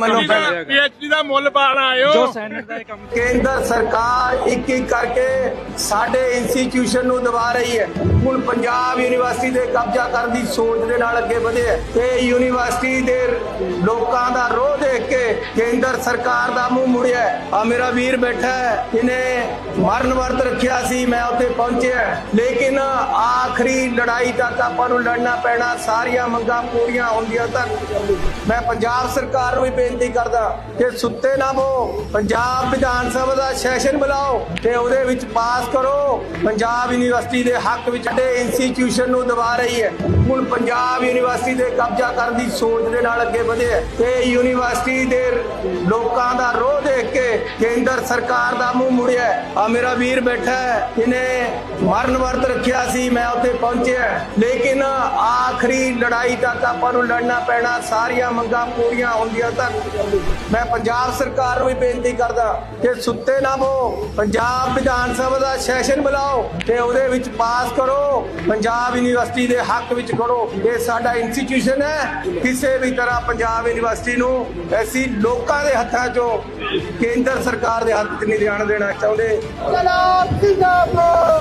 ਮੈਨੂੰ ਪੀਐਚਡੀ ਦਾ ਮੁੱਲ ਪਾਣ ਆਇਓ ਜੋ ਸੈਨੇਟ ਦਾ ਇਹ ਕੰਮ ਕੇਂਦਰ ਸਰਕਾਰ ਇੱਕ ਇੱਕ ਕਰਕੇ ਸਾਡੇ ਇੰਸਟੀਚਿਊਸ਼ਨ ਨੂੰ ਦਬਾ ਰਹੀ ਹੈ। ਹੁਣ ਪੰਜਾਬ ਯੂਨੀਵਰਸਿਟੀ ਦੇ ਕਬਜ਼ਾ ਕਰਨ ਦੀ ਸੋਚ ਦੇ ਨਾਲ ਅੱਗੇ ਵਧੇ ਹੈ। ਤੇ ਯੂਨੀਵਰਸਿਟੀ ਦੇ ਕੇਂਦਰ ਸਰਕਾਰ ਦਾ ਮੂੰਹ ਮੁੜਿਆ ਆ ਮੇਰਾ ਵੀਰ ਬੈਠਾ ਹੈ, ਇਹਨੇ ਮਰਨ ਵਰਤ ਰੱਖਿਆ ਸੀ, ਮੈਂ ਉੱਥੇ ਪਹੁੰਚਿਆ ਲੇਕਿਨ ਆਖਰੀ ਲੜਾਈ ਤੱਕ ਆਪਾਂ ਨੂੰ ਲੜਨਾ ਪੈਣਾ, ਸਾਰੀਆਂ ਮੰਗਾਂ ਪੂਰੀਆਂ ਹੁੰਦੀਆਂ ਤੱਕ ਮੈਂ ਪੰਜਾਬ ਸਰਕਾਰ ਨੂੰ ਵੀ ਬੇਨਤੀ ਕਰਦਾ ਕਿ ਸੁੱਤੇ ਨਾ ਬੋ ਪੰਜਾਬ ਵਿਧਾਨ ਸਭਾ ਦਾ ਸੈਸ਼ਨ ਬੁਲਾਓ ਤੇ ਉਹਦੇ ਵਿੱਚ ਪਾਸ ਕਰੋ। ਪੰਜਾਬ ਯੂਨੀਵਰਸਿਟੀ ਦੇ ਹੱਕ ਵਿੱਚ ਸਾਡੇ ਇੰਸਟੀਚਿਊਸ਼ਨ ਨੂੰ ਦਬਾ ਰਹੀ ਹੈ। ਹੁਣ ਪੰਜਾਬ ਯੂਨੀਵਰਸਿਟੀ ਦੇ ਕਬਜ਼ਾ ਕਰਨ ਦੀ ਸੋਚ ਦੇ ਨਾਲ ਅੱਗੇ ਵਧਿਆ ਤੇ ਯੂਨੀਵਰਸਿਟੀ ਦੇ ਲੋਕਾਂ ਦਾ ਰੋਹ ਕੇਂਦਰ ਸਰਕਾਰ ਦਾ ਮੂੰਹ ਮੁੜਿਆ ਆ ਮੇਰਾ ਵੀਰ ਬੈਠਾ ਹੈ, ਇਹਨੇ ਮਰਨ ਵਰਤ ਰੱਖਿਆ ਸੀ, ਮੈਂ ਉੱਥੇ ਪਹੁੰਚਿਆ ਲੇਕਿਨ ਆਖਰੀ ਲੜਾਈ ਤੱਕ ਆਪਾਂ ਨੂੰ ਲੜਨਾ ਪੈਣਾ, ਸਾਰੀਆਂ ਮੰਗਾਂ ਪੂਰੀਆਂ ਹੁੰਦੀਆਂ ਤੱਕ ਮੈਂ ਪੰਜਾਬ ਸਰਕਾਰ ਨੂੰ ਵੀ ਬੇਨਤੀ ਕਰਦਾ ਕਿ ਸੁੱਤੇ ਨਾ ਬੋ ਪੰਜਾਬ ਵਿਧਾਨ ਸਭਾ ਦਾ ਸੈਸ਼ਨ ਬੁਲਾਓ ਤੇ ਉਹਦੇ ਵਿੱਚ ਪਾਸ ਕਰੋ। ਪੰਜਾਬ ਯੂਨੀਵਰਸਿਟੀ ਦੇ ਹੱਕ ਵਿੱਚ ਕਰੋ ਇਹ ਸਾਡਾ ਇੰਸਟੀਚਿਊਸ਼ਨ ਹੈ। ਕਿਸੇ ਵੀ ਤਰ੍ਹਾਂ ਪੰਜਾਬ ਯੂਨੀਵਰਸਿਟੀ ਨੂੰ ਅਸੀਂ ਲੋਕਾਂ ਦੇ ਹੱਥਾਂ 'ਚੋਂ ਕੇਂਦਰ ਕੇਂਦਰ ਸਰਕਾਰ ਦੇ ਹੱਥ 'ਚ ਨਹੀਂ ਜਾਣ ਦੇਣਾ ਚਾਹੁੰਦੇ? ਜਿੰਦਾਬਾਦ ਜਿੰਦਾਬਾਦ!